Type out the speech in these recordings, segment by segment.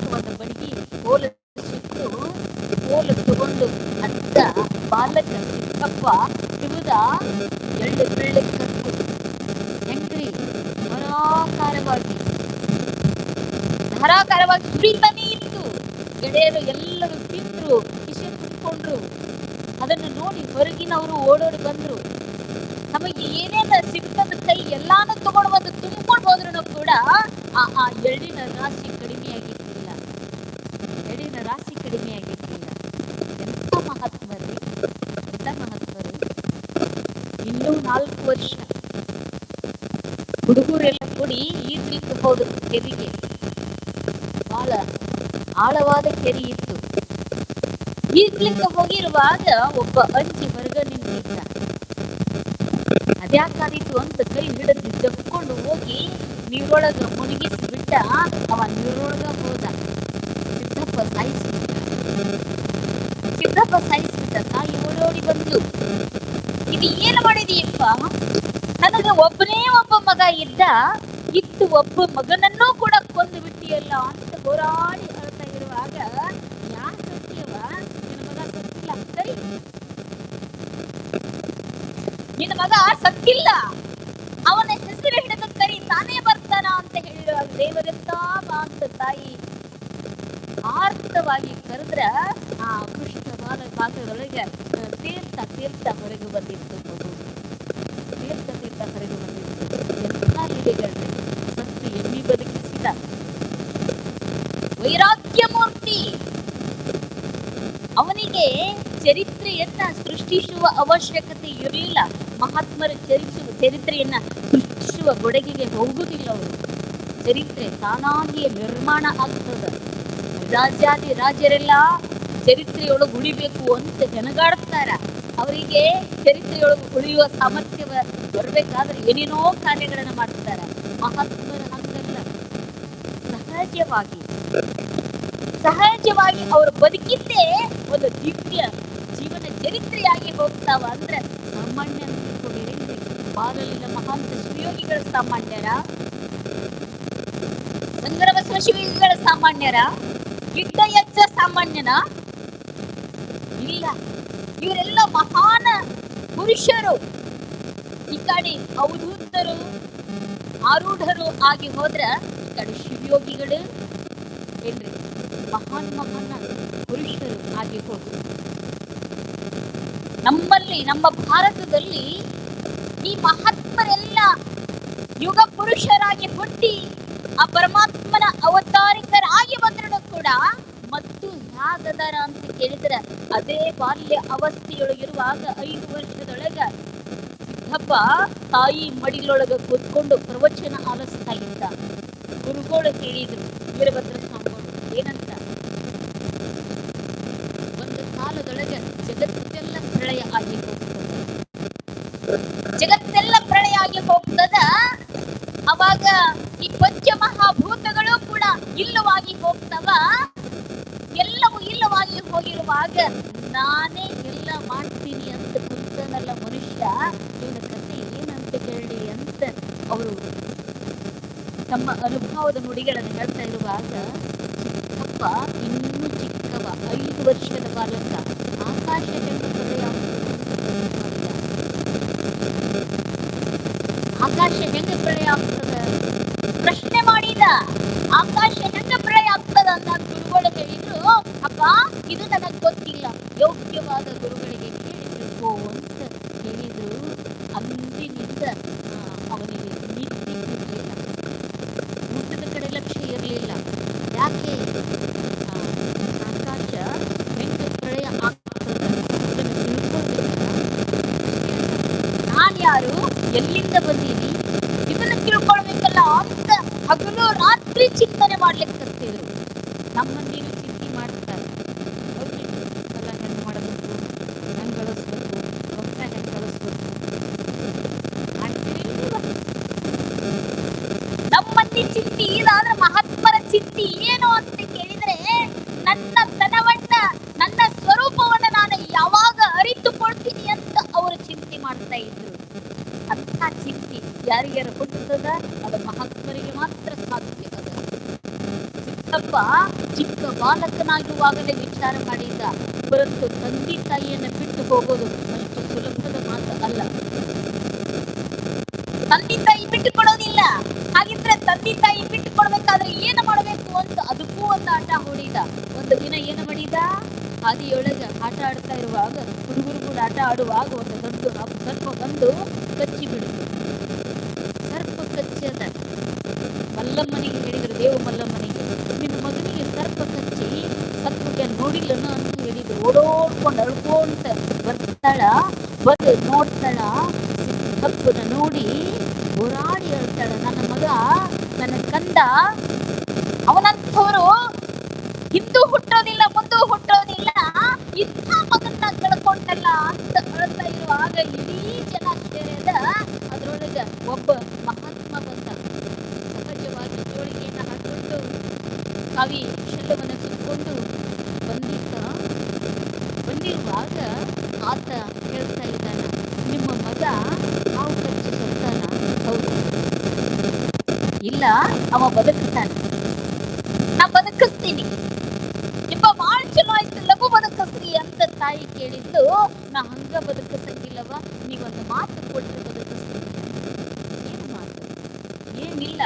ಇರುವಾಗ ಬಂಡಿ ಕೋಲ ಸಿಕ್ತು ಕೋಲ ತಗೊಂಡು ಅತ್ತ ಬಾಲಕ ಸಿಕ್ಕಪ್ಪ ತಿರುದ ಎಳ್ಳು ಬೆಳ್ಳೆ ಕತ್ತು ಹೆಂಗ್ರಿ ಧಾರಾಕಾರವಾಗಿ ಧಾರಾಕಾರವಾಗಿ ಸುರಿತಾನೆ ಇತ್ತು ಗೆಳೆಯರು ಎಲ್ಲರೂ ತಿಂದ್ರು ಕಿಶೆ ಕುತ್ಕೊಂಡ್ರು ಅದನ್ನು ನೋಡಿ ಹೊರಗಿನವರು ಓಡೋಡಿ ಬಂದ್ರು ನಮಗೆ ಏನೇನ ಸಿಗ್ತದ ಕೈ ಎಲ್ಲಾನು ತಗೊಂಡು ಬಂದು ತುಂಬಿಕೊಂಡು ಹೋದ್ರು ಕೂಡ ಆ, ಎಳ್ಳಿನ ರಾಶಿ ರಾಶಿ ಕಡಿಮೆಯಾಗಿರ್ತಿಲ್ಲ ಎಂಥ ಮಹಾತ್ಮರು ಎಂಥ ಮಹತ್ವ ಇನ್ನೂ ನಾಲ್ಕು ವರ್ಷ. ಹುಡುಗರೆಲ್ಲ ಕೂಡಿ ಈಜಲಿಕ್ಕೆ ಹೋದರು ಕೆರೆಗೆ. ಬಹಳ ಆಳವಾದ ಕೆರೆ ಇತ್ತು. ಈಜಲಿಕ್ಕೆ ಹೋಗಿರುವಾಗ ಒಬ್ಬ ಅಜ್ಜಿ ಹೊರಗ ನಿಂತಿದ್ದ. ಅದ್ಯಾಕಾದೀತು ಅಂತ ಕೈ ಹಿಡಿದು ಜಪ್ಕೊಂಡು ಹೋಗಿ ನೀರೊಳಗ ಮುಳುಗಿಸಿ ಬಿಟ್ಟ, ಅವ ನೀರೊಳಗ ಹೋದ. ಸಿದ್ದಪ್ಪ ಸಾಯಿಸ್ಬಿಟ್ಟ ಸಿದ್ದಪ್ಪ ಸಾಯಿಸ್ಬಿಟ್ಟ ತಾಯಿ ಓಡೋಡಿ ಬಂದ್ಲು ಇದು ಏನು ಮಾಡಿದೀಯಪ್ಪ ನನಗೆ ಒಬ್ಬನೇ ಒಬ್ಬ ಮಗ ಇದ್ದ ಇತ್ತು ಒಬ್ಬ ಮಗನನ್ನೂ ಕೂಡ ಕೊಂದು ಬಿಟ್ಟಿಯಲ್ಲ ಅಂತ ಹೋರಾಡಿ ಅಳ್ತಾ ಇರುವಾಗ, ಯಾರು ಅಳ್ತೀಯವ್ವ? ನಿನ್ನ ಮಗ ಸತ್ತಿಲ್ಲ. ಸರಿ. ನಿನ್ನ ಮಗ ಸತ್ತಿಲ್ಲ. ಅವನ ಹೆಸರು ಹಿಡಿದು ಕರಿ, ತಾನೇ ಬರ್ತಾನ ಅಂತ ಹೇಳಿರುವಾಗ ದೇವರೆತ್ತ ಅಂತ ತಾಯಿ ಆರ್ತವಾಗಿ ಕರೆದ್ರ, ಆ ಕೃಷ್ಣ ಪಾತ್ರದೊಳಗೆ ತೀರ್ಥ ತೀರ್ಥ ಹೊರಗೆ ಬಂದಿತ್ತು. ತೀರ್ಥ ತೀರ್ಥ ಹೊರಗೆ ಬಂದಿತ್ತು. ಎಲ್ಲ ಲೀಲೆಗಳನ್ನ ಸತ್ತು ಎಮ್ಮಿ ಬದುಕಿಸಿದ. ವೈರಾಗ್ಯ ಮೂರ್ತಿ ಅವನಿಗೆ ಚರಿತ್ರೆಯನ್ನ ಸೃಷ್ಟಿಸುವ ಅವಶ್ಯಕತೆ ಇರಲಿಲ್ಲ. ಮಹಾತ್ಮರ ಚರಿಸುವ ಚರಿತ್ರೆಯನ್ನ ಸೃಷ್ಟಿಸುವ ಗೊಡಗಿಗೆ ಹೋಗುವುದಿಲ್ಲ ಅವರು. ಚರಿತ್ರೆ ತಾನಾಗಿಯೇ ನಿರ್ಮಾಣ ಆಗ್ತದ. ರಾಜ್ಯಾದಿ ರಾಜರೆಲ್ಲ ಚರಿತ್ರೆಯೊಳಗೆ ಉಳಿಬೇಕು ಅಂತ ಜನಗಾಡ್ತಾರ. ಅವರಿಗೆ ಚರಿತ್ರೆಯೊಳಗೆ ಉಳಿಯುವ ಸಾಮರ್ಥ್ಯ ಬರಬೇಕಾದ್ರೆ ಏನೇನೋ ಕಾರ್ಯಗಳನ್ನ ಮಾಡ್ತಾರ. ಮಹಾತ್ಮರ ಹಂಗಲ್ಲ. ಸಹಜವಾಗಿ ಸಹಜವಾಗಿ ಅವರು ಬದುಕಿದ್ದೇ ಒಂದು ದಿವ್ಯ ಜೀವನ ಚರಿತ್ರೆಯಾಗಿ ಹೋಗ್ತಾವ ಅಂದ್ರೆ ಸಾಮಾನ್ಯ ಬಾಲಲಿನ ಮಹಾಂತ ಶಿವಯೋಗಿಗಳ ಸಾಮಾನ್ಯರ, ಸಂಗ್ರಮ ಶಿವಯೋಗಿಗಳ ಸಾಮಾನ್ಯರ ಗಿಡ್ಡ ಸಾಮಾನ್ಯನ? ಇಲ್ಲ. ಇವರೆಲ್ಲ ಮಹಾನ ಪುರುಷರು. ಈ ಕಡೆ ಅವಧೂತರು ಆರೂಢರು ಆಗಿ ಹೋದ್ರ ಈ ಕಡೆ ಶಿವಯೋಗಿಗಳು, ಏನ್ರಿ? ಮಹಾನ್ ಮಹಾನ್ ಪುರುಷರು ಆಗಿ ಹೋದ್ರು. ನಮ್ಮಲ್ಲಿ, ನಮ್ಮ ಭಾರತದಲ್ಲಿ ಈ ಮಹಾತ್ಮರೆಲ್ಲ ಯುಗ ಪುರುಷರಾಗಿ ಹುಟ್ಟಿ ಆ ಪರಮಾತ್ಮನ ಅವತಾರಿಕರಾಗಿ ಬಂದ್ರು ಕೂಡ ಮತ್ತು ಯಾಗದಾರ ಅಂತ ಕೇಳಿದ್ರೆ ಅದೇ ಬಾಲ್ಯ ಅವಸ್ಥೆಯೊಳಗಿರುವಾಗ ಐದು ವರ್ಷದೊಳಗ ಸಿದ್ದಪ್ಪ ತಾಯಿ ಮಡಿಲೊಳಗ ಕೂತ್ಕೊಂಡು ಪ್ರವಚನ ಆಲಿಸ್ತಾ ಇದ್ದ. ಗುರುಗಳು ಹೇಳಿದ್ರು ವೀರಭದ್ರ ಸ್ವಾಮಿಗಳು ಏನಂತ? ಒಂದು ಕಾಲದೊಳಗೆ ಜಗತ್ತೆಲ್ಲ ಪ್ರಳಯ ಆಗಿ ಜಗತ್ತೆಲ್ಲ ಪ್ರಳಯ ಆಗಿ ಹೋಗ್ತದ? ಅವಾಗ ಈ ಇಲ್ಲವಾಗಿ ಹೋಗ್ತವ? ಎಲ್ಲವೂ ಇಲ್ಲವಾಗಿ ಹೋಗಿರುವಾಗ ನಾನೇ ಎಲ್ಲ ಮಾಡ್ತೀನಿ ಅಂತ ಕುಂತನಲ್ಲ ಮನುಷ್ಯ? ಇವನ ಕಥೆ ಏನಂತ ಹೇಳಿ ಅಂತ ಅವರು ತಮ್ಮ ಅನುಭವದ ನುಡಿಗಳನ್ನು ಹೇಳ್ತಾ ಇರುವಾಗ, ಚಿಕ್ಕಪ್ಪ ಇನ್ನೂ ಚಿಕ್ಕವ, ಐದು ವರ್ಷದ ಬಾಲಕ. ಆಕಾಶ ಹೆಂಗ ಆಕಾಶ ಹೆಂಗ ಪ್ರಳಯ ಆಗ್ತದ? ಪ್ರಶ್ನೆ ಮಾಡಿದ. ಆಕಾಶ ಹೆಂಗ ಪ್ರಳಯ ಆಗ್ತದ ಅಂತ ಗುರುಗಳು ಹೇಳಿದ್ರು, ಅಪ್ಪ, ಇದು ನನಗ್ ಗೊತ್ತಿಲ್ಲ. ಯೋಗ್ಯವಾದ ಗುರುಗಳಿಗೆ ಕೇಳಿ ತಿಳ್ಕೋ ಅಂತ ಹೇಳಿದ್ರು ಅಂದಿನಿಂದ ಅವನಿಗೆ ಊಟದ ಕಡೆ ಲಕ್ಷ್ಯ ಇರಲಿಲ್ಲ. ಯಾಕೆ? ಆಕಾಶ ಹೆಂಗ ಪ್ರಳಯ ಯಾರು? ಎಲ್ಲಿಂದ ಬಂದೀನಿ ಇದನ್ನ ತಿಳ್ಕೊಳ್ಬೇಕಲ್ಲ ಅಂತ ಹಗಲು ರಾತ್ರಿ ಚಿಂತನೆ ಮಾಡ್ಲಿಕ್ಕೆ ಕರ್ತಿದ್ರು ನಮ್ಮನ್ನೇನು ಚಿಂತೆ ಮಾಡ್ತಾರೆ. ಹೆಂಗ್ ಮಾಡಬೇಕು ಹೆಂಗ್ ಗಳಿಸ್ಬೇಕು ರೊಕ್ಕ ಹೆಂಗ್ ಗಳಿಸ್ಬೇಕು ನೀವ? ನಮ್ಮಲ್ಲಿ ಚಿಂತೆ ಇದಾದ್ರೆ ಮಹಾತ್ಮರ ಚಿಂತೆ ಏನು ಅಂತ ಕೇಳಿದ್ರೆ, ನನ್ನ ತನವನ್ನ ನನ್ನ ಸ್ವರೂಪವನ್ನ ನಾನು ಯಾವಾಗ ಅರಿತುಕೊಳ್ತೀನಿ ಅಂತ ಅವರು ಚಿಂತೆ ಮಾಡ್ತಾ ಇದ್ರು. ಅಂಥ ಚಿಂತೆ ಯಾರಿಗಾರ ಕೊಟ್ಟಿರ್ತದ ಅದು ಮಹಾತ್ಮರಿಗೆ ಮಾತ್ರ. ಅದ ಚಿಕ್ಕ ಬಾಲಕನಾಗಿರುವಾಗಲೇ ವಿಚಾರ ಮಾಡಿದ್ದ ಪರಂತು ತಂದೆ ತಾಯಿಯನ್ನು ಬಿಟ್ಟು ಹೋಗೋದು ಅಷ್ಟು ಸುಲಭದ ಮಾತು ಅಲ್ಲ. ತಂದೆ ತಾಯಿ ಬಿಟ್ಟು ಕೊಡೋದಿಲ್ಲ. ಹಾಗಿದ್ರೆ ತಂದೆ ತಾಯಿ ಬಿಟ್ಟು ಕೊಡ್ಬೇಕಾದ್ರೆ ಏನು ಮಾಡಬೇಕು ಅಂತ ಅದಕ್ಕೂ ಒಂದು ಆಟ ಹೊಡಿದ ಒಂದು ದಿನ ಏನು ಮಾಡಿದ? ಹಾದಿಯೊಳಗೆ ಆಟ ಆಡ್ತಾ ಇರುವಾಗ, ಹುಡುಗರು ಕೂಡ ಆಟ ಆಡುವಾಗ ಒಂದು ದೊಡ್ಡ ಸರ್ಪ ಬಂದು ಕಚ್ಚಿ ಬಿಡುತ್ತೆ ಸರ್ಪ ಕಚ್ಚದ ಮಲ್ಲಮ್ಮನಿಗೆ ಹೇಳಿದ್ರು, ದೇವ ಮಲ್ಲಮ್ಮನಿಗೆ ನಿನ್ನ ಮಗನಿಗೆ ಸರ್ಪ ಕಚ್ಚಿ ಸತ್ವಕ್ಕೆ ನೋಡಿಲ್ಲನ ಅಂತ ಹೇಳಿದ್ರು ಓಡೋಡ್ಕೊಂಡು ಅಳ್ಕೊಂತ ಬರ್ತಾಳ, ಬಂದು ನೋಡ್ತಾಳ ಸಿದ್ದಪ್ಪನ ನೋಡಿ ಹೋರಾಡಿ ಹೇಳ್ತಾಳ, ನನ್ನ ಮಗ, ನನ್ನ ಕಂದ, ಅವನಂಥವರು ಹಿಂದೂ ಹುಟ್ಟೋದಿಲ್ಲ, ಮುಂದೂ ಹುಟ್ಟೋದಿಲ್ಲ, ಇಂಥ ಮಗನ್ನ ಕಳ್ಕೊಂಡಲ್ಲ ಅಂತ ಹೇಳ್ತಾ ಇರುವಾಗ ಇಡೀ ಜನ ಸೇರಿದ ಅದ್ರೊಳಗ ಒಬ್ಬ ಮಹಾತ್ಮ ಬಂದ. ಸಹಜವಾಗಿ ಜೋಳಿಗೆಯನ್ನ ಹಾಕೊಂಡು ಕವಿ ಶಲ್ಲವನ್ನು ಬಂದಿದ್ದ ಬಂದಿರುವಾಗ ಆತ ಹೇಳ್ತಾ ಇದ್ದಾನ, ನಿಮ್ಮ ಮಗ ಹಾವು ಕಚ್ಚಿ ಸತ್ತಾನ ಹೌದು. ಇಲ್ಲ, ಅವ ಬದುಕುತ್ತಾನೆ. ನಾ ಬದುಕಿಸ್ತೀನಿ. ನಿಮ್ಮ ಬಾಳ್ ಚಲೋ ಆಯ್ತು ಲಘು ಬದುಕಿಸ್ರಿ ಅಂತ ತಾಯಿ ಕೇಳಿದ್ದು, ನಾ ಹಂಗ ಬದುಕಿಸಂಗಿಲ್ಲವ ನೀವೊಂದು ಮಾತು ಕೊಟ್ಟು ಬದುಕಿಸ್ತೀನಿ. ಏನು ಮಾತು? ಏನಿಲ್ಲ,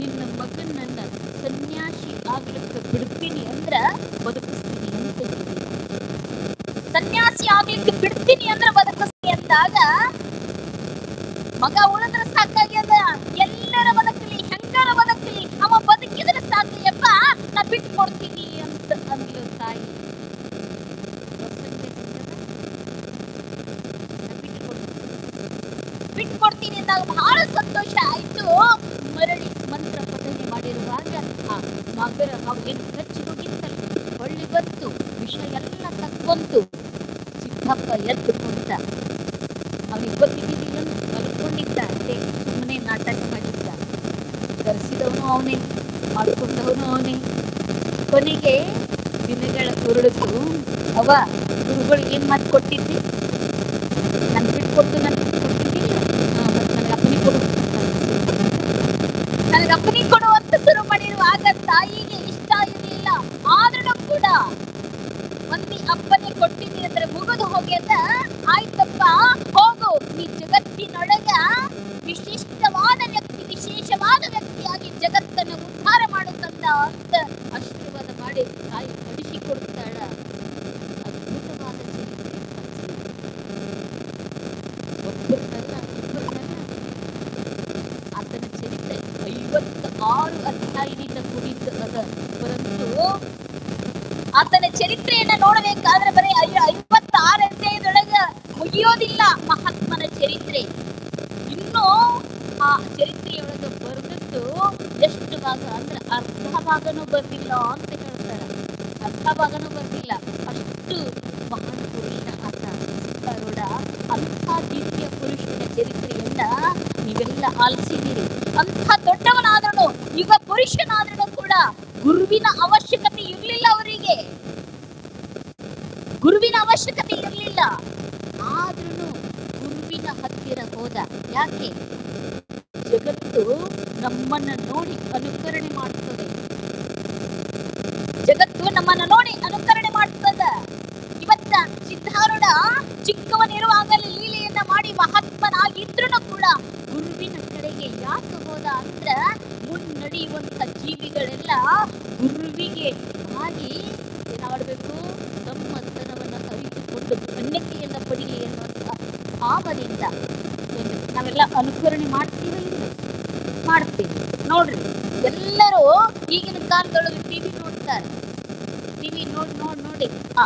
ನಿನ್ನ ಮಗನನ್ನ ಸನ್ಯಾಸಿ ಆಗ್ಲಿಕ್ಕೆ ಬಿಡ್ತೀನಿ ಅಂದ್ರ ಬದುಕಿಸ್ತೀನಿ ಅಂತ ಹೇಳಿದ ಸನ್ಯಾಸಿ ಆಮೇಲೆ ಬಿಡ್ತೀನಿ ಅಂದ್ರ ಬದುಕಿಸ್ತೀನಿ ಅಂದಾಗ ಮಗ ಉಳಿದ್ರೆ ಸಾಕಾಗ್ಯದ ಎಲ್ಲರ ಬದುಕಲಿ ಹೆಂಗಾರ ಬದುಕಲಿ ಅವ ಬದುಕಿದ್ರೆ ಸಾಕಯ್ಯಪ್ಪ ನಾ ಬಿಟ್ಟು ಕೊಡ್ತೀನಿ ಅಂತ ಅಂದ್ಲು ತಾಯಿ. ಬಿಟ್ಟು ಕೊಡ್ತೀನಿ. ಅಂದಾಗ ಬಹಳ ಸಂತೋಷ ಆಯ್ತು. ಮರಳಿ ಮಂತ್ರ ಪಠನೆ ಮಾಡಿರುವಾಗ ಆ ಮಗರ ಅವೇನು ಹೊಳ್ಳಿ ಬಂತು ವಿಷಯ ಎಲ್ಲ ತಕ್ಕೊಂತು. ಸಿದ್ದಪ್ಪ ಎದ್ದು ಕುಂತ ಅವನಿಗೆ ಗೊತ್ತಿದ್ದಿಲ್ಲ ಅಷ್ಟೇ ಸುಮ್ಮನೆ ನಾಟಕ ಮಾಡಿದ್ದ. ಕರೆಸಿದವನು ಅವನೇ ಮಾಡ್ಕೊಂಡವನು ಅವನೇ. ಕೊನೆಗೆ ದಿನಗಳ ಹೊರಳಿತು ಅವ ಗುರುಗಳು ಏನ್ ಮಾತು ಕೊಟ್ಟಿದ್ದಿ ನನ್ ಬಿಟ್ಕೊಟ್ಟು ನನ್ ಕೊಟ್ಟಿದ್ದಿಲ್ಲ ಮತ್ತೆ ನನಗೆ ಅಪ್ಪನಿ ಕೊಡು ನನಗೆ ಅಪ್ಪನಿ ಕೊಡು ಅಂತ ಶುರು ಮಾಡಿರುವಾಗ ತಾಯಿಗೆ ಇಷ್ಟ ಇರಲಿಲ್ಲ ಆದ್ರೂ ಕೂಡ ಮಂದಿ ಅಪ್ಪನೇ ಕೊಟ್ಟಿದ್ದೀನಿ ಅಂದ್ರೆ ಮುಗಿದು ಹೋಗ್ಯದ ಆಯ್ತಪ್ಪ ಹೋಗು ಈ ಜಗತ್ತಿನೊಳಗ ವಿಶಿಷ್ಟವಾದ ವ್ಯಕ್ತಿ ವಿಶೇಷವಾದ ವ್ಯಕ್ತಿಯಾಗಿ ಜಗತ್ತನ್ನು ಉದ್ಧಾರ ಮಾಡುತ್ತಂದ ಅಂತ ಆಶೀರ್ವಾದ ಮಾಡಿ ತಾಯಿ ಕಡಿಸಿ ಕೊಡ್ತಾಳ ಅದ್ಭುತವಾದ ಚರಿತ್ರೆ ಒಬ್ಬರನ್ನಲ್ಲ ಇಬ್ಬರನ್ನಲ್ಲ ಆತನ ಚರಿತ್ರೆ ಐವತ್ತ ಆರು ಅಧ್ಯಾಯದಿಂದ ಕೂಡಿದ್ದು ಅದ ಪರಂತು ಆತನ ಚರಿತ್ರೆಯನ್ನ ನೋಡಬೇಕಾದ್ರೆ ಬರೀ ಐವತ್ತಾರು ಅಧ್ಯಾಯದೊಳಗ ಮುಗಿಯೋದಿಲ್ಲ ಮಹಾತ್ಮನ ಚರಿತ್ರೆ. ಇನ್ನು ಆ ಚರಿತ್ರೆಯೊಳಗ ಬರೆದದ್ದು ಎಷ್ಟು ಭಾಗ? ಅಂದ್ರೆ ಅರ್ಧ ಭಾಗನೂ ಬರ್ದಿಲ್ಲ ಅಂತ ಹೇಳ್ತಾರೆ. ಅರ್ಧ ಭಾಗನೂ ಬರ್ದಿಲ್ಲ. ಅಷ್ಟು ಮಹಾನ್ ಪುರುಷ ಆತ. ಕರುಡ ಅಂಥ ರೀತಿಯ ಪುರುಷನ ಚರಿತ್ರೆಯನ್ನ ನೀವೆಲ್ಲ ಆಲಿಸಿದ್ದೀರಿ. ಅಂಥ ದೊಡ್ಡವನಾದ್ರೂ ಯುಗ ಪುರುಷನಾದ್ರೂ ಕೂಡ ಗುರುವಿನ ಅವಶ್ಯಕತೆ ಇರಲಿಲ್ಲ ಗುರುವಿನ ಅವಶ್ಯಕತೆ ಇರಲಿಲ್ಲ. ಆದ್ರೂ ಗುರುವಿನ ಹತ್ತಿರ ಹೋದ. ಯಾಕೆ? ಜಗತ್ತು ನಮ್ಮನ್ನ ನೋಡಿ ಅನುಕರಣೆ ಮಾಡ್ತದೆ. ಜಗತ್ತು ನಮ್ಮನ್ನ ನೋಡಿ ಅನುಕರಣೆ ಮಾಡ್ತದ. ಇವತ್ತ ಸಿದ್ಧಾರೂಢ ಚಿಕ್ಕವನಿರುವಾಗಲೇ ಲೀಲೆಯನ್ನ ಮಾಡಿ ಮಹಾತ್ಮನಾಗಿದ್ರು ಕೂಡ ಗುರುವಿನ ಕಡೆಗೆ ಯಾಕೆ ಹೋದ ಅಂದ್ರ ಮುನ್ನಡೆಯುವಂತ ಜೀವಿಗಳೆಲ್ಲ ಗುರುವಿಗೆ ಆಗಿ ಏನಾಡ್ಬೇಕು ತಮ್ಮತನವನ್ನ ಅರಿತುಕೊಂಡು ಧನ್ಯತೆಯನ್ನು ಪಡೀಲಿ ಅನ್ನುವಂಥ ಭಾವದಿಂದ ಏನು? ನಾವೆಲ್ಲ ಅನುಕರಣೆ ಮಾಡ್ತೀವಿ ಮಾಡ್ತೀವಿ. ನೋಡ್ರಿ, ಎಲ್ಲರೂ ಈಗಿನ ಕಾಲದೊಳಗೆ ಟಿವಿ ನೋಡ್ತಾರೆ. ಟಿವಿ ನೋಡಿ ನೋಡಿ ನೋಡಿ, ಆ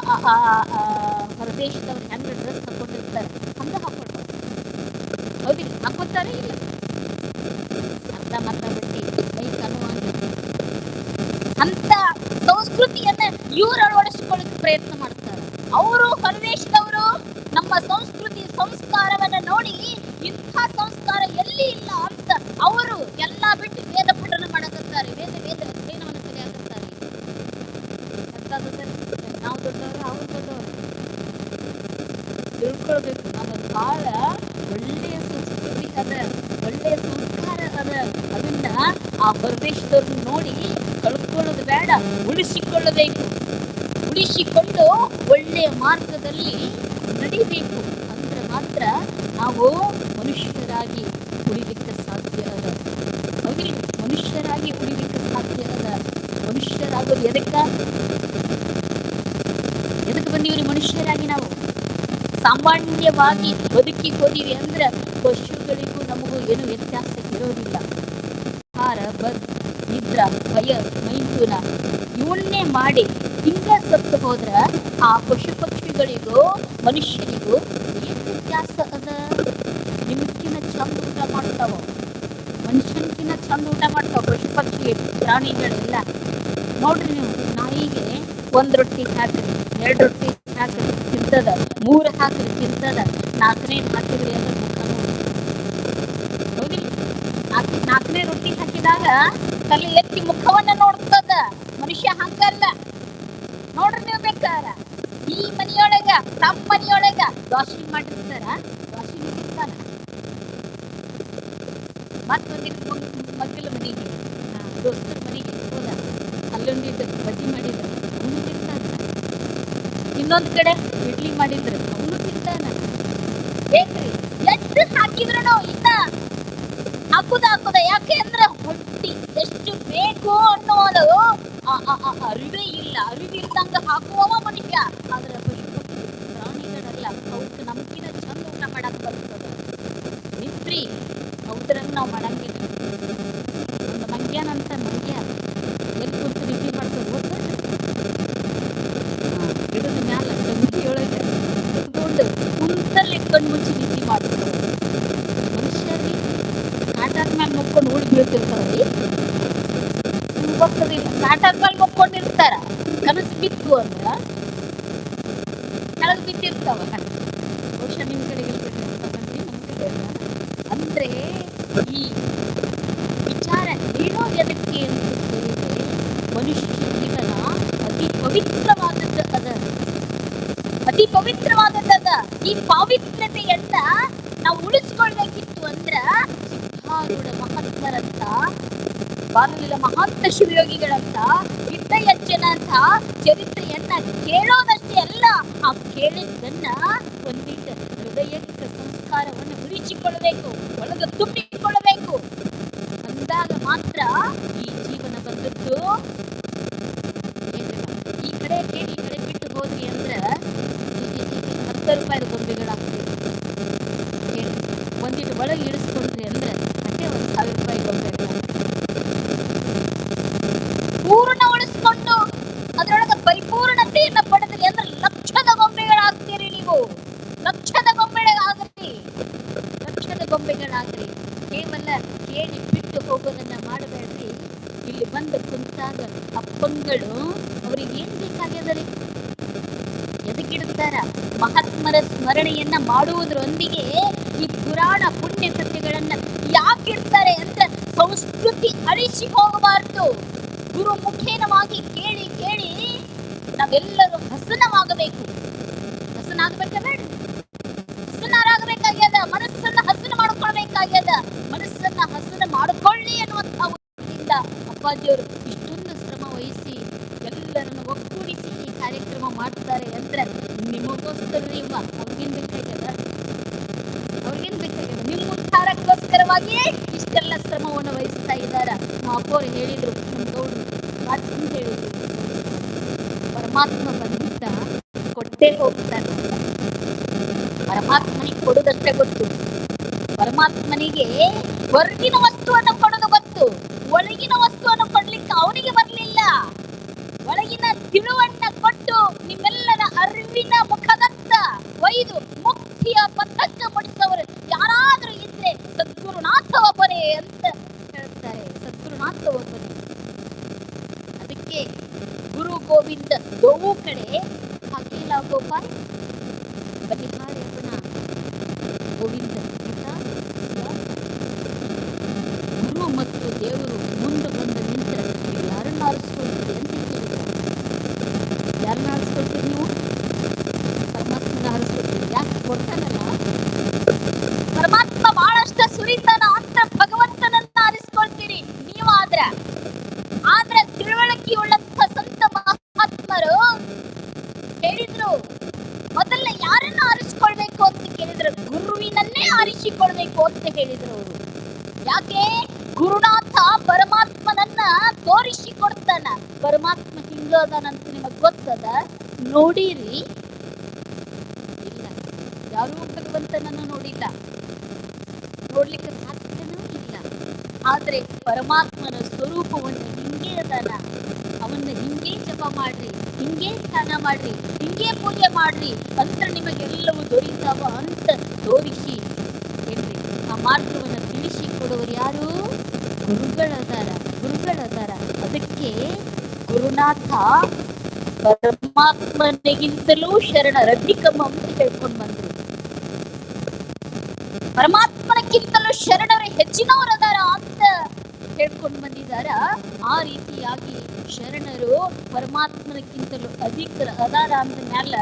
ಹೊರದೇಶದವ್ರು ಹೆಂಗೆ ಡ್ರೆಸ್ ಹಾಕೊಂಡಿರ್ತಾರೆ ಹಂಗ ಹಾಕೊಳ್ತಾರೆ ಹೌದಿಲ್ಲ ಹಾಕೋತಾರೆ ಇಲ್ಲ? ಅರ್ಧ ಮರ್ಧ ಬಟ್ಟೆ ಅಂತ ಸಂಸ್ಕೃತಿಯನ್ನ ಇವ್ರು ಅಳವಡಿಸಿಕೊಳ್ಳೋಕೆ ಪ್ರಯತ್ನ ಅವರು ಹೊರದೇಶದವರು ನಮ್ಮ ಸಂಸ್ಕೃತಿ ಸಂಸ್ಕಾರವನ್ನ ನೋಡಿ ಇಂಥ ಸಂಸ್ಕಾರ ಎಲ್ಲಿ ಇಲ್ಲ ಅಂತ ಅವರು ಎಲ್ಲಾ ಬಿಟ್ಟು ವೇದ ಪಠನ ಮಾಡಕತ್ತಾರೆ. ವೇದ ವೇದ ಅಧ್ಯಯನವನ್ನು ಕಲಿಯಾಕತ್ತಾರೆ? ನಾವು ದೊಡ್ಡವರು, ಅವ್ರು ದೊಡ್ಡವರು. ತಿಳ್ಕೊಳ್ಬೇಕು. ಅದು ಬಹಳ ಒಳ್ಳೆಯ ಸಂಸ್ಕೃತಿ ಅದ, ಒಳ್ಳೆಯ ಸಂಸ್ಕಾರ ಅದ. ಅದನ್ನ ಆ ಹೊರದೇಶದವ್ರನ್ನ ನೋಡಿ ಕಳ್ಕೊಳ್ಳೋದು ಬೇಡ, ಉಳಿಸಿಕೊಳ್ಳಬೇಕು. ಉಳಿಸಿಕೊಂಡು ಒಳ್ಳೆಯ ಮಾರ್ಗದಲ್ಲಿ ನಡಿಬೇಕು ಅಂದ್ರೆ ಮಾತ್ರ ನಾವು ಮನುಷ್ಯರಾಗಿ ಉಳಿಲಿಕ್ಕೆ ಸಾಧ್ಯ ಅದ ಹೌದಿಲ್ಲ ಮನುಷ್ಯರಾಗಿ ಉಳಿಲಿಕ್ಕೆ ಸಾಧ್ಯ ಅದ ಮನುಷ್ಯರಾಗೋದು ಎದಕ್ಕ? ಎದಕ್ಕೆ ಬಂದೀವ್ರಿ ಮನುಷ್ಯರಾಗಿ ನಾವು? ಸಾಮಾನ್ಯವಾಗಿ ಬದುಕಿ ಹೋದಿವಿ ಅಂದ್ರೆ ಪಶುಗಳಿಗೂ ನಮಗೂ ಏನು ವ್ಯತ್ಯಾಸ ಇರೋದಿಲ್ಲ. ಆಹಾರ ಬದ್ ನಿದ್ರ, ಭಯ ಮೈಥುನ ಇವನ್ನೇ ಮಾಡಿ ಹಿಂಗ ಸತ್ತು ಹೋದ್ರ ಆ ಪಶು ಪಕ್ಷಿಗಳಿಗೂ ಮನುಷ್ಯರಿಗೂ ಏನ್ ವ್ಯತ್ಯಾಸ ಅದ? ನಿಮ್ಕಿನ ಚಂದ ಊಟ ಮಾಡ್ತಾವ? ಮನುಷ್ಯನ್ಕಿನ ಚಂದ ಊಟ ಮಾಡ್ತಾವ ಪಶು ಪಕ್ಷಿ ಪ್ರಾಣಿಗಳೆಲ್ಲ? ನೋಡ್ರಿ ನೀವು, ನಾಯಿಗೆ ಒಂದ್ ರೊಟ್ಟಿ ಹಾಕ್ರಿ ಎರಡ್ ರೊಟ್ಟಿ ಹಾಕ್ರಿ ತಿಂತದ, ಮೂರು ಹಾಕ್ರಿ, ತಿಂತದ, ನಾಲ್ಕನೇ ಹಾಕಿದ್ರಿ ಅಂದ್ರೆ ನಾಲ್ಕನೇ ರೊಟ್ಟಿ ಹಾಕಿದಾಗ ತಲೆ ಎತ್ತಿ ಮುಖವನ್ನ ನೋಡ್ತದ, ಮನುಷ್ಯ ಹಂಗಲ್ಲ ನೀವು ಬೇಕಾರ ಈ ಮನೆಯೊಳಗ, ತಮ್ಮ ಮನೆಯೊಳಗ ವಾಷಿಂಗ್ ಮಾಡಿರ್ತಾರ? ವಾಷಿಂಗ್ ಇರ್ತಾನ ಮತ್ತೊಂದಿಟ್ಟು ಮಕ್ಕಳ ಮನೆಗೆ ದೋಸ್ತರ ಮನೆಗೆ ಹೋದ. ಅಲ್ಲೊಂದಿಟ್ಟು ಬಜ್ಜಿ ಮಾಡಿದ್ರು, ಅವನು ತಿಂತಾನ. ಇನ್ನೊಂದು ಕಡೆ ಇಡ್ಲಿ ಮಾಡಿದ್ರು, ಅವನು ತಿಂತಾನ. ಏನ್ರಿ? ಎಷ್ಟು ಹಾಕಿದ್ರು ಇನ್ನ ಹಾಕುದ ಹಾಕುದ, ಯಾಕೆ ಅಂದ್ರೆ ಹೊಟ್ಟಿ ಎಷ್ಟು ಬೇಕು ಅನ್ನೋದು ಅರಿವೇ ಇಲ್ಲ ಅರಿವಿಲ್ದಂಗ ಹಾಕುವವ ಮನುಷ್ಯ ಆದ್ರೆ ಪಶು ಪಕ್ಷಿ ಪ್ರಾಣಿಗಳಲ್ಲ ಅವಕ್ಕೆ ನಮ್ಗಿನ ಚಂದ ಊಟ ಮಾಡಕ್ ಬರ್ತದ ನಿತ್ರಿ ಅವ್ದ್ರಂಗ ನಾವು ಮಾಡಂಗಿಲ್ಲ ಒಂದು ಮಂಗ್ಯಾನ ಅಂತ ಮಂಗ್ಯ ಎಲ್ಲಿ ಕುಂತು ನಿದ್ದೆ ಮಾಡ್ತದೆ ಗೊತ್ತದ ಗಿಡದ ಮ್ಯಾಲ ಡಂಗಿಯೊಳಗೆ ಕುತ್ಕೊಂಡು ಕುಂತಲ್ಲಿ ಕಣ್ಣು ಮುಚ್ಚಿ ನಿದ್ದೆ ಮಾಡ್ತದೆ ಮನುಷ್ಯರಿಗೆ ಕಾಟಾದ ಮ್ಯಾಲ ಮುಕ್ಕೊಂಡು ಉಳಿ ಬೀಳ್ತಿರ್ತಾವ್ರಿ ಗೊತ್ತದಿಲ್ಲ ಕಾಟಾದ ಮ್ಯಾಲ ಮುಕ್ಕೊಂಡಿರ್ತಾರ ಕನಸು ಬಿತ್ತು ಅಂದ್ರ ಕೆಳಗೆ ಬಿದ್ದಿರ್ತಾವ ಬಹುಶಃ ನಿಮ್ಮ ಕಡೆ ಇರ್ಬೇಕು ನಮ್ ಕಡೆ ಇಲ್ಲ. ಅಂದ್ರೆ ಈ ವಿಚಾರ ಹೇಳೋದು ಎದಕ್ಕೆ ಅಂತ ಮನುಷ್ಯ ಜೀವನ ಅತಿ ಪವಿತ್ರವಾದದ್ದು ಅದ. ಅತಿ ಪವಿತ್ರವಾದದ್ದದ ಈ ಪಾವಿತ್ರತೆಯನ್ನ ನಾವು ಉಳಿಸ್ಕೊಳ್ಬೇಕಿತ್ತು ಅಂದ್ರ ಸಿದ್ಧಾರೂಢ ಮಹಾತ್ಮರಂತ ಬಾನುಲಿಲ ಮಹಾತ್ಮ ಶಿವಯೋಗಿಗಳಂತ ಇದ್ದಯಜ್ಜನಂತ ಚರಿತ್ರೆಯನ್ನ ಕೇಳೋದಷ್ಟೇ ಅಲ್ಲ, ಆ ಕೇಳಿದ್ದನ್ನ ಒಂದಿಟ್ಟ ಹೃದಯಕ್ಕೆ ಸಂಸ್ಕಾರವನ್ನು ಉಳಿಸಿಕೊಳ್ಳಬೇಕು, ಒಳಗ ತುಂಬಿಕೊಳ್ಳಬೇಕು ಅಂದಾಗ ಮಾತ್ರ ಈ ಜೀವನ ಬಂದದ್ದು. ಈ ಕಡೆ ಕೇಳಿ, ಈ ಕಡೆ ಬಿಟ್ಟು ಹೋದ್ರಿ ಅಂದ್ರೆ ಹತ್ತು ರೂಪಾಯಿ ಗೊಂಬೆಗಳಾಗ್ತದೆ ಒಂದಿಟ್ಟು ಒಳಗೆ ಇಳಿಸ್ಕೊಂಡ್ರಿ ಅಂದ್ರೆ ಅಷ್ಟೇ ಒಂದು ಸಾವಿರ ರೂಪಾಯಿ ಗೊಂಬೆಗಳಾಗ್ತವೆ ಪೂರ್ಣ ಉಳಿಸ್ಕೊಂಡು ಅದರೊಳಗೆ ಪರಿಪೂರ್ಣತೆಯನ್ನ ಪಡೆದ್ರಿ ಅಂದ್ರೆ ಲಕ್ಷದ ಗೊಂಬೆಗಳಾಗ್ತೀರಿ ನೀವು ಲಕ್ಷದ ಗೊಂಬೆಗಳಾಗ್ರಿ ಲಕ್ಷದ ಗೊಂಬೆಗಳಾಗ್ರಿ ಕೇವಲ ಕೇಳಿ ಬಿಟ್ಟು ಹೋಗೋದನ್ನ ಮಾಡಬೇಡ್ರಿ. ಇಲ್ಲಿ ಬಂದು ಕುಂತಾಗ ಅಪ್ಪಂಗಳು ಅವ್ರಿಗೆ ಏನ್ ಬೇಕಾಗ್ಯದರಿ? ಎದಕ್ಕಿಡುತ್ತಾರ ಮಹಾತ್ಮರ ಸ್ಮರಣೆಯನ್ನ ಮಾಡುವುದರೊಂದಿಗೆ ಈ ಪುರಾಣ ಪುಣ್ಯ ಕೃತ್ಯಗಳನ್ನ ಯಾಕಿಡ್ತಾರೆ ಅಂತ ಸಂಸ್ಕೃತಿ ಅಳಿಸಿ ಹೋಗಬಾರ್ದು. ಗುರು ಮುಖೇನವಾಗಿ ಕೇಳಿ ಕೇಳಿ ನಾವೆಲ್ಲರೂ ಹಸನವಾಗಬೇಕು. ಹಸನಾಗಬೇಕ ಬೇಡ ಮನಸ್ಸನ್ನ ಹಸನ ಮಾಡ್ಕೊಳ್ಬೇಕಾಗ್ಯದ ಮನಸ್ಸನ್ನ ಹಸನ ಮಾಡಿಕೊಳ್ಳಿ ಅನ್ನುವಂಥ ಉದ್ದೇಶದಿಂದ ಅಪ್ಪಾಜಿಯವರು ಇಷ್ಟೊಂದು ಶ್ರಮ ವಹಿಸಿ ಎಲ್ಲರನ್ನು ಒಗ್ಗೂಡಿಸಿ ಈ ಕಾರ್ಯಕ್ರಮ ಮಾಡ್ತಾರೆ ಅಂದ್ರೆ ನಿಮಗೋಸ್ಕರ ಇವ ಅವ್ರಿಗೇನ್ ಬೇಕಾಗ್ಯದ? ಅವ್ರಿಗೇನ್ ಬೇಕಾಗ್ಯದ? ನಿಮ್ಮ ಉದ್ಧಾರಕ್ಕೋಸ್ಕರವಾಗಿಯೇ ಇಷ್ಟೆಲ್ಲ ಶ್ರಮವನ್ನು ವಹಿಸ್ತಾ ಇದ್ದಾರ. ನಮ್ಮ ಅಪ್ಪವ್ರು ಹೇಳಿದ್ರು, ನಮ್ಮ ಗೌಡ್ರು ಮಾತು ಹೇಳಿದ್ರು. ಪರಮಾತ್ಮ ಬಂದಿದ್ದ ಕೊಟ್ಟೆ ಹೋಗ್ತಾನೆ ಪರಮಾತ್ಮನಿಗೆ ಕೊಡುದಷ್ಟೇ ಗೊತ್ತು. ಪರಮಾತ್ಮನಿಗೆ ಹೊರಗಿನ ವಸ್ತುವನ್ನು ಒಳಗಿನ ವಸ್ತುವನ್ನು ಕೊಡ್ಲಿಕ್ಕೆ ಅವನಿಗೆ ಬರಲಿಲ್ಲ. ಒಳಗಿನ ತಿಳುವನ್ನ ಕೊಟ್ಟು ನಿಮ್ಮೆಲ್ಲರ ಅರಿವಿನ ಮುಖದತ್ತ ಒಯ್ದು ಮುಕ್ತಿಯ ಪಥಕ್ಕೆ ಮುಡಿಸವರು ಯಾರಾದ್ರೂ ಇದ್ರೆ ಸದ್ಗುರುನಾಥ ಒಬ್ಬರೇ ಅಂತ ಹೇಳ್ತಾರೆ ಸದ್ಗುರುನಾಥ ಒಬ್ಬರೇ ಅದಕ್ಕೆ ಗುರು ಗೋವಿಂದ ಗೋವು ಕಡೆ ಅಖಿಲ ಗೋಪಾಲ್ ಬಲಿಹಾರ್ಯಪ್ಪನ ಗೋವಿಂದ ಈತ ಗುರು ಮತ್ತು ದೇವರು ಮುಂದೆ ಬಂದು ನಿಂತರೆ ಯಾರನ್ನ ಆರಿಸ್ಕೊಳ್ತೀರಿ ಅಂತ ಕೇಳಿದ್ರು ಯಾರನ್ನ ಆರಿಸ್ಕೊಳ್ತೀರಿ ನೀವು ಪರಮಾತ್ಮನ ಆರಿಸ್ಕೊಳ್ತೀರಿ ಯಾಕೆ ಕೊಡ್ತಾನಲ್ಲ ಪರಮಾತ್ಮ ಬಹಳಷ್ಟ ಸುರಿತಾನ ಅಂತ ಭಗವಂತನನ್ನ ಆರಿಸ್ಕೊಳ್ತೀರಿ ನೀವಾದ ಮಾಡಿದ್ರ ಆದ್ರೆ ತಿಳುವಳಿಕೆ ಉಳ್ಳಂತ ಸಂತ ಮಹಾತ್ಮರು ಹೇಳಿದ್ರು ಮೊದಲ ಯಾರನ್ನ ಆರಿಸಿಕೊಳ್ಬೇಕು ಅಂತ ಕೇಳಿದ್ರು ಗುರುವಿನನ್ನೇ ಆರಿಸಿಕೊಳ್ಬೇಕು ಅಂತ ಹೇಳಿದ್ರು ಅವರು ಯಾಕೆ ಗುರುನಾಥ ಪರಮಾತ್ಮನನ್ನ ಪರಮಾತ್ಮ ಹಿಂಗದನಂತ ನಿಮಗೆ ಗೊತ್ತದ? ನೋಡಿರಿ. ಇಲ್ಲ. ಯಾರೂ ಭಗವಂತನನ್ನ ನೋಡಿಲ್ಲ. ನೋಡ್ಲಿಕ್ಕೆ ಸಾಧ್ಯನೂ ಇಲ್ಲ. ಆದ್ರೆ ಪರಮಾತ್ಮನ ಸ್ವರೂಪವನ್ನು ಹಿಂಗೆ ಅದಾನ. ಅವನ್ನ ಹಿಂಗೆ ಜಪ ಮಾಡ್ರಿ, ಹಿಂಗೆ ಸ್ನಾನ ಮಾಡ್ರಿ, ಹಿಂಗೆ ಪೂಜೆ ಮಾಡ್ರಿ ಅಂತ ನಿಮಗೆಲ್ಲವೂ ದೊರೀತಾವ ಅಂತ ತೋರಿಸಿ ಏನ್ರಿ ಆ ಮಾರ್ಗವನ್ನು ತಿಳಿಸಿ ಕೊಡುವರು ಯಾರು? ಗುರುಗಳದಾರ ಗುರುಗಳದಾರ. ಅದಕ್ಕೆ ಗುರುನಾಥ ಪರಮಾತ್ಮನಿಗಿಂತಲೂ ಶರಣರಧಿಕಮ ಅಂತ ಹೇಳ್ಕೊಂಡು ಬಂದ್ರು. ಪರಮಾತ್ಮನಕ್ಕಿಂತಲೂ ಶರಣರು ಹೆಚ್ಚಿನವರದಾರ ಅಂತ ಹೇಳ್ಕೊಂಡು ಬಂದಿದಾರ ಆ ರೀತಿಯಾಗಿ ಶರಣರು ಪರಮಾತ್ಮನಕ್ಕಿಂತಲೂ ಅಧಿಕರ, ಅದಾರ ಅಂದ ಮ್ಯಾಲ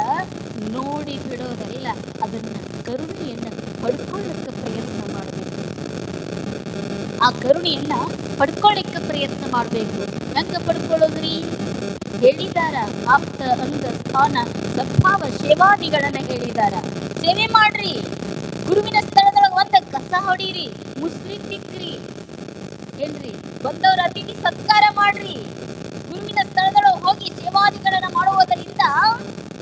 ನೋಡಿ ಬಿಡೋದಲ್ಲ, ಅದನ್ನ ಕರುಣೆಯನ್ನ ಪಡ್ಕೊಳ್ಳಕ್ಕೆ ಪ್ರಯತ್ನ ಮಾಡಬೇಕು. ಆ ಕರುಣೆಯನ್ನ ಪಡ್ಕೊಳ್ಳಿಕ್ಕೆ ಪ್ರಯತ್ನ ಮಾಡಬೇಕು. ಹೆಂಗ ಪಡ್ಕೊಳ್ಳೋದ್ರಿ ಹೇಳಿದಾರ ಆಪ್ತ ಅಂಗ ಸ್ಥಾನ ಸದ್ಭಾವ ಸೇವಾದಿಗಳನ್ನ ಹೇಳಿದಾರ. ಸೇವೆ ಮಾಡ್ರಿ. ಗುರುವಿನ ಸ್ಥಳದೊಳಗೆ ಒಂದ ಕಸ ಹೊಡೀರಿ. ಮುಸ್ಲಿ ಸಿಕ್ಕ್ರಿ ಏನ್ರಿ? ಬಂದವರ ಅತಿಥಿ ಸತ್ಕಾರ ಮಾಡ್ರಿ. ಗುರುವಿನ ಸ್ಥಳದೊಳಗೆ ಹೋಗಿ ಸೇವಾದಿಗಳನ್ನ ಮಾಡುವುದರಿಂದ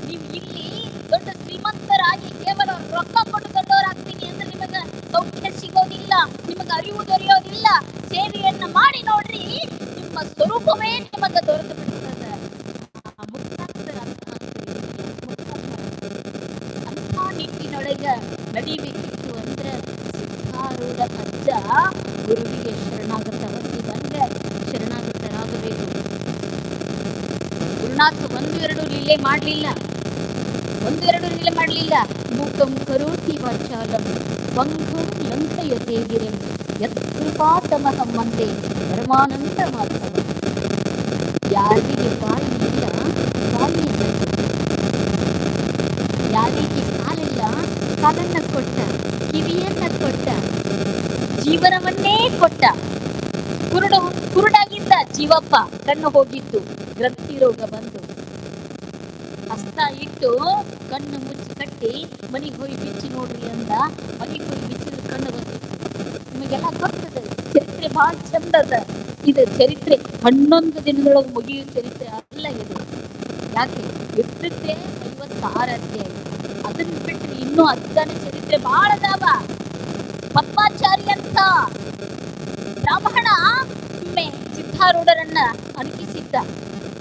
ನೀವು ಇಲ್ಲಿ ದೊಡ್ಡ ಶ್ರೀಮಂತರಾಗಿ ಕೇವಲ ರೊಕ್ಕ ಕೊಟ್ಟು ದೊಡ್ಡವರಾಗ್ತೀನಿ ಅಂದ್ರೆ ನಿಮಗ ಸೌಖ್ಯ ಸಿಗೋದಿಲ್ಲ, ನಿಮಗ ಅರಿವು ದೊರೆಯೋದಿಲ್ಲ. ಸೇವೆಯನ್ನ ಮಾಡಿ ನೋಡ್ರಿ. ನಿಮ್ಮ ಸ್ವರೂಪವೇ ನಿಮಗ ದೊರೆತು ಬಿಡ್ತದೆ ಆ ಮುಕ್ತಾಂತರ ಅಂತ ಆಗ್ತದೆ. ಮುಕ್ತಾಂತರ. ಅಂಥ ನಿಟ್ಟಿನೊಳಗ ನಡಿಬೇಕಿತ್ತು ಅಂದ್ರ ಸಿದ್ಧಾರೂಢ ಅಜ್ಜ ಗುರುವಿಗೆ ಶರಣಾಗತ ಹೊಂದಿ ಬಂದ ಶರಣಾಗತರಾಗಬೇಕು ಗುರುನಾಥ ಒಂದು ಎರಡು ಲೀಲೆ ಮಾಡಲಿಲ್ಲ ಒಂದು ಎರಡು ಲೀಲೆ ಮಾಡಲಿಲ್ಲ ಮೂಕಂ ಕರೋತಿ ವಾಚಾಲಂ ಪಂಗುಂ ಲಂಘಯತೆ ಗಿರಿಂ ಯತ್ ಕೃಪಾತಮಹಂ ವಂದೇ ಪರಮಾನಂದ ಮಾಧವ ಯಾರಿಗೆ ಬಾಯಿ ಇಲ್ಲ ಬಾಯಿ ಯಾರಿಗೆ ಕಾಲಿಲ್ಲ ಕಾಲನ್ನ ಕೊಟ್ಟ, ಕಿವಿಯನ್ನ ಕೊಟ್ಟ, ಜೀವನವನ್ನೇ ಕೊಟ್ಟ. ಕುರುಡ, ಕುರುಡಾಗಿದ್ದ ಜೀವಪ್ಪ ಕಣ್ಣು ಹೋಗಿತ್ತು, ಗ್ರಂಥಿ ರೋಗ ಬಂದು. ಹಸ್ತ ಇಟ್ಟು ಕಣ್ಣು ಮುಚ್ಚಿ ಕಟ್ಟಿ, ಮನೆಗೆ ಹೋಗಿ ಬಿಚ್ಚಿ ನೋಡ್ರಿ ಅಂದ, ಮನೆಗೆ ಹೋಗಿ ಬಿಚ್ಚಿದ ಕಣ್ಣು ಬಂದಿತ್ತು. ನಿಮಗೆಲ್ಲ ಗೊತ್ತದೆ, ಚರಿತ್ರೆ ಬಹಳ ಚಂದದ. ಇದು ಚರಿತ್ರೆ ಹನ್ನೊಂದು ದಿನದೊಳಗೆ ಮುಗಿಯುವ ಚರಿತ್ರೆ ಅಲ್ಲ ಇದು. ಯಾಕೆ? ಎಷ್ಟೇ ಐವತ್ತಾರು ಅಧ್ಯಾಯ ಅದನ್ನ ಬಿಟ್ಟರೆ ಇನ್ನೂ ಹತ್ತನೇ ಚರಿತ್ರೆ ಬಹಳ ಅದಾವ. ಪದ್ಮಾಚಾರಿ ಅಂತ ಬ್ರಾಹ್ಮಣ ಸಿದ್ಧಾರೂಢರನ್ನ ಅಣಕಿಸಿದ್ದ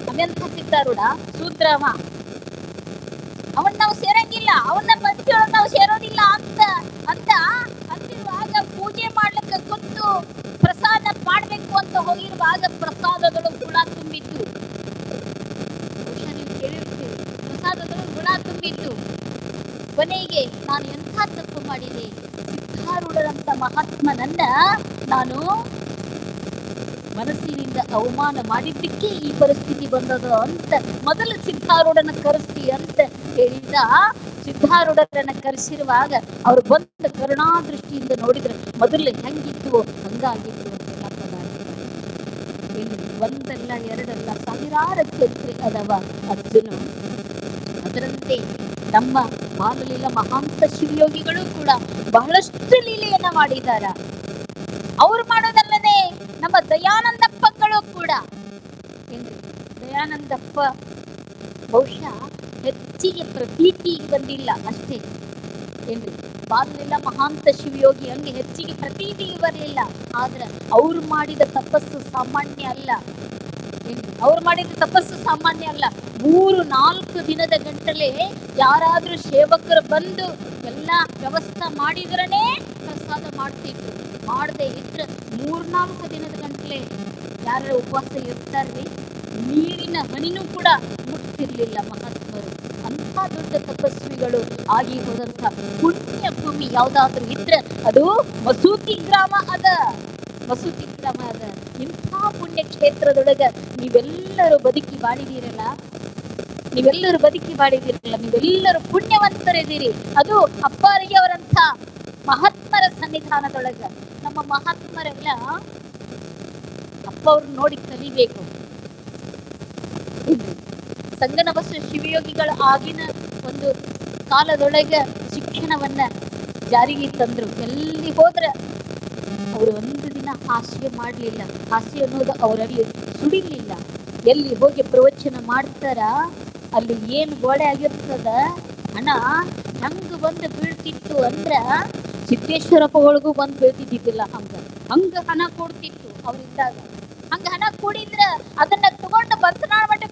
ಅವೆಂಥ ಸಿದ್ಧಾರೂಢ ಸೂತ್ರವ ಅವನ್ ನಾವು ಸೇರಂಗಿಲ್ಲ. ಅವನ್ನ ಪಂಚೊಳಗ್ ನಾವು ಸೇರೋದಿಲ್ಲ ಅಂತ ಅಂತ ಪೂಜೆ ಮಾಡ್ಲಿಕ್ಕೆ ಕುಂತು ಪ್ರಸಾದ ಮಾಡ್ಬೇಕು ಅಂತ ಹೋಗಿರುವಾಗ ಪ್ರಸಾದದೊಳಗೆ ಹುಳ ತುಂಬಿತ್ತು. ನೀವು ಕೇಳಿರ್ತೀರಿ ಪ್ರಸಾದದೊಳಗೆ ಹುಳ ತುಂಬಿತ್ತು. ಕೊನೆಗೆ ನಾನು ಎಂಥ ತಪ್ಪು ಮಾಡಿದೆ? ಸಿದ್ಧಾರೂಢರಂತ ಮಹಾತ್ಮನನ್ನ ನಾನು ಮನಸ್ಸಿನಿಂದ ಅವಮಾನ ಮಾಡಿದ್ದಕ್ಕೆ ಈ ಪರಿಸ್ಥಿತಿ ಬಂದದ ಅಂತ ಮೊದಲು ಸಿದ್ಧಾರೂಢನ ಕರೆಸ್ತಿ ಅಂತ ಹೇಳಿದ ಸಿದ್ಧಾರೂಢರನ್ನ ಕರೆಸಿರುವಾಗ ಅವ್ರು ಬಂದ ಕರುಣಾದೃಷ್ಟಿಯಿಂದ ನೋಡಿದ್ರೆ ಮೊದಲು ಹೆಂಗಿತ್ತು, ಹಂಗಾಗಿತ್ತು ಒಂದಲ್ಲ, ಎರಡಲ್ಲ, ಸಾವಿರಾರು ಚರಿತ್ರೆ ಅದವ ಅರ್ಜುನ. ಅದರಂತೆ ನಮ್ಮ ಬಾಲಲೀಲ ಮಹಾಂತ ಶಿವಯೋಗಿಗಳು ಕೂಡ ಬಹಳಷ್ಟು ಲೀಲೆಯನ್ನ ಮಾಡಿದಾರ. ಅವ್ರು ಮಾಡೋದಲ್ಲದೆ ನಮ್ಮ ದಯಾನಂದಪ್ಪಗಳು ಕೂಡ. ದಯಾನಂದಪ್ಪ ಬಹುಶಃ ಹೆಚ್ಚಿಗೆ ಪ್ರತೀತಿ ಬಂದಿಲ್ಲ ಅಷ್ಟೇ. ಏನ್ರಿ? ಬಾಲಲೀಲ ಮಹಾಂತ ಶಿವಯೋಗಿ ಹಂಗೆ ಹೆಚ್ಚಿಗೆ ಪ್ರತೀತಿ ಬರಲಿಲ್ಲ ಆದ್ರ ಅವ್ರು ಮಾಡಿದ ತಪಸ್ಸು ಸಾಮಾನ್ಯ ಅಲ್ಲ. ಅವ್ರು ಮಾಡಿದ ತಪಸ್ಸು ಸಾಮಾನ್ಯ ಅಲ್ಲ. ಮೂರು, ನಾಲ್ಕು ದಿನದ ಗಂಟಲೆ ಯಾರಾದ್ರೂ ಸೇವಕರು ಬಂದು ಎಲ್ಲ ವ್ಯವಸ್ಥೆ ಮಾಡಿದ್ರನೇ ಪ್ರಸಾದ ಮಾಡ್ತಿದ್ರು. ಮಾಡದೆ ಇದ್ರೆ ಮೂರ್ನಾಲ್ಕು ದಿನದ ಗಂಟಲೆ ಯಾರ ಉಪವಾಸ ಇರ್ತಾರ್ರಿ? ನೀರಿನ ಹನಿನೂ ಕೂಡ ಮುಟ್ತಿರ್ಲಿಲ್ಲ ಮಹಾತ್ಮರು. ಅಂಥ ದೊಡ್ಡ ತಪಸ್ವಿಗಳು ಆಗಿ ಹೋದಂತ ಪುಣ್ಯ ಭೂಮಿ ಯಾವ್ದಾದ್ರೂ ಇದ್ರೆ ಅದು ಮಸೂತಿ ಗ್ರಾಮ ಅದ. ಮಸೂತಿ ಗ್ರಾಮ ಅದ. ಇಂಥ ಪುಣ್ಯ ಕ್ಷೇತ್ರದೊಳಗ ನೀವೆಲ್ಲರೂ ಬದುಕಿ ಬಾಳಿದೀರಲ್ಲ ನೀವೆಲ್ಲರೂ ಬದುಕಿ ಬಾಳಿದಿರಲ್ಲ ನೀವೆಲ್ಲರೂ ಪುಣ್ಯವಂತರಿದ್ದೀರಿ. ಅದು ಅಪ್ಪಾರಿಯವರಂಥ ಮಹಾತ್ಮರ ಸನ್ನಿಧಾನದೊಳಗ. ನಮ್ಮ ಮಹಾತ್ಮರೆಲ್ಲ ಅಪ್ಪ ಅವ್ರು ನೋಡಿ ಕಲಿಬೇಕು. ಸಂಗನ ಬಸ ಶಿವಯೋಗಿಗಳ ಆಗಿನ ಒಂದು ಕಾಲದೊಳಗೆ ಶಿಕ್ಷಣವನ್ನ ಜಾರಿಗೆ ತಂದ್ರು. ಎಲ್ಲಿ ಹೋದ್ರ ಅವರು ಒಂದು ದಿನ ಹಾಸ್ಯ ಮಾಡಲಿಲ್ಲ. ಹಾಸ್ಯ ಅನ್ನೋದು ಅವರಲ್ಲಿ ಸುಡಿಲಿಲ್ಲ. ಎಲ್ಲಿ ಹೋಗಿ ಪ್ರವಚನ ಮಾಡ್ತಾರ, ಅಲ್ಲಿ ಏನು ಗೋಡೆ ಆಗಿರ್ತದ ಹಣ ಹಂಗ ಬಂದು ಬೀಳ್ತಿತ್ತು ಅಂದ್ರ ಸಿದ್ದೇಶ್ವರಪ್ಪ ಒಳಗೂ ಬಂದು ಬೀಳ್ತಿದ್ದಿದ್ದಿಲ್ಲ ಹಂಗ. ಹಂಗ ಹಣ ಕೊಡ್ತಿತ್ತು ಅವ್ರಿದ್ದಾಗ ಹಂಗ ಹಣ ಕೊಡಿದ್ರ ಅದನ್ನ ತಗೊಂಡು ಬರ್ತನಾಳ ಮಠಕ್ಕೆ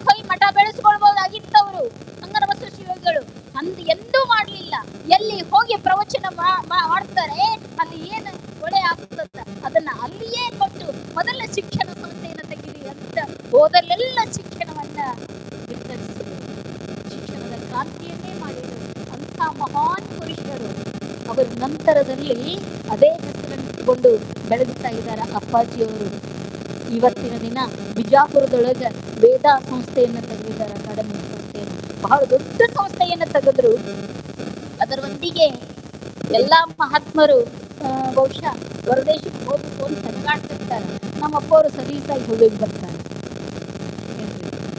ಹೋಗಿ ಅಂಗನ ಬೆಳೆಸ್ಕೊಳ್ಬಹುದಾಗಿತ್ತು ಅವರು ಹಂಗನ ಬಸವ ಶಿವಗಳು ಅಂದ್ ಎಂದೂ ಮಾಡಲಿಲ್ಲ. ಎಲ್ಲಿ ಹೋಗಿ ಪ್ರವಚನ ಮಾಡ್ತಾರೆ ಅಲ್ಲಿ ಏನು ಒಳ್ಳೆ ಆಗ್ತದ, ಅದನ್ನ ಅಲ್ಲಿಯೇ ಕೊಟ್ಟು ಮೊದಲ ಶಿಕ್ಷಣ ಸಂಸ್ಥೆಯನ್ನು ತೆಗಿರಿ ಅಂತ ಹೋದಲ್ಲೆಲ್ಲ ಶಿಕ್ಷಣವನ್ನ ಶಿಕ್ಷಣದ ಕ್ರಾಂತಿಯನ್ನೇ ಮಾಡಿದರು. ಅಂತ ಮಹಾನ್ ಪುರುಷರು. ಅವರ ನಂತರದಲ್ಲಿ ಅದೇ ಹೆಸರನ್ನು ಬೆಳಗುತ್ತಾ ಇದ್ದಾರೆ ಅಪ್ಪಾಜಿಯವರು. ಇವತ್ತಿನ ದಿನ ಬಿಜಾಪುರದೊಳಗೆ ವೇದ ಸಂಸ್ಥೆಯನ್ನು ತೆಗೆದಿದ್ದಾರೆ, ಅಕಾಡೆಮಿ ಸಂಸ್ಥೆ. ಬಹಳ ದೊಡ್ಡ ಸಂಸ್ಥೆಯನ್ನು ತೆಗೆದ್ರು. ಅದರೊಂದಿಗೆ ಎಲ್ಲಾ ಮಹಾತ್ಮರು ಬಹುಶಃ ಹೊರದೇಶಕ್ಕೆ ಹೋಗ್ಬೇಕು ಅಂತ ಹೆಣಗಾಡ್ತಿರ್ತಾರೆ ನಮ್ಮ ಅಪ್ಪವರು ಸಲೀಸಾಗಿ ಹೋಗಿ ಬರ್ತಾರೆ.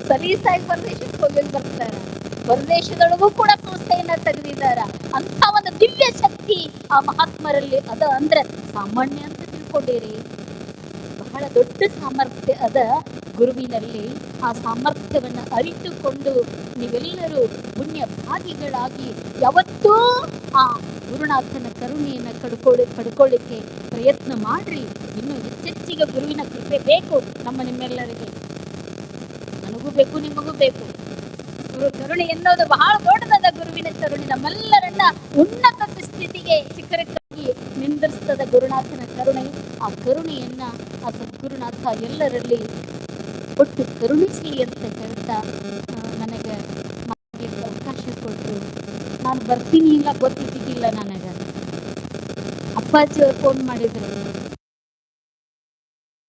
ಸಲೀಸಾಗಿ ಹೊರದೇಶಕ್ಕೆ ಹೋಗಿ ಬರ್ತಾರೆ. ಹೊರದೇಶದೊಳಗೂ ಕೂಡ ಸಂಸ್ಥೆಯನ್ನ ತೆಗೆದಿದ್ದಾರೆ. ಅಂತ ಒಂದು ದಿವ್ಯ ಶಕ್ತಿ ಆ ಮಹಾತ್ಮರಲ್ಲಿ ಅದ ಅಂದ್ರೆ ಸಾಮಾನ್ಯ ಅಂತ ತಿಳ್ಕೊಂಡಿರಿ. ಬಹಳ ದೊಡ್ಡ ಸಾಮರ್ಥ್ಯ ಅದ ಗುರುವಿನಲ್ಲಿ. ಆ ಸಾಮರ್ಥ್ಯವನ್ನು ಅರಿತುಕೊಂಡು ನೀವೆಲ್ಲರೂ ಪುಣ್ಯ ಭಾಗಿಗಳಾಗಿ ಯಾವತ್ತೂ ಆ ಗುರುನಾಥನ ಕರುಣೆಯನ್ನು ಕಡ್ಕೊಳ್ಳಿ, ಪಡ್ಕೊಳ್ಳಿಕ್ಕೆ ಪ್ರಯತ್ನ ಮಾಡ್ರಿ. ಇನ್ನೂ ಹೆಚ್ಚೆಚ್ಚಿಗೆ ಗುರುವಿನ ಕೃಪೆ ಬೇಕು ನಮ್ಮ ನಿಮ್ಮೆಲ್ಲರಿಗೆ. ನನಗೂ ಬೇಕು, ನಿಮಗೂ ಬೇಕು. ಗುರು ಕರುಣೆ ಎನ್ನುವುದು ಬಹಳ ದೊಡ್ಡದಾದ ಗುರುವಿನ ಕರುಣೆ. ನಮ್ಮೆಲ್ಲರನ್ನ ಉನ್ನತ ಸ್ಥಿತಿಗೆ ಶಿಖರಕ್ಕಾಗಿ ನಿಂದಿರಿಸ್ತದ ಗುರುನಾಥನ ಕರುಣೆ. ಆ ಕರುಣೆಯನ್ನ, ಆ ಸದ್ಗುರುನಾಥ ಎಲ್ಲರಲ್ಲಿ ಒಟ್ಟು ಕರುಣಿಸಲಿ ಅಂತ ಹೇಳ್ತಾ ನನಗೆ ಅವಕಾಶ ಕೊಟ್ಟರು ನಾನು ಬರ್ತೀನಿ ಇಲ್ಲ, ಗೊತ್ತಿದ್ದಿದ್ದಿಲ್ಲ ನನಗೆ. ಅಪ್ಪಾಜಿ ಫೋನ್ ಮಾಡಿದ್ರು.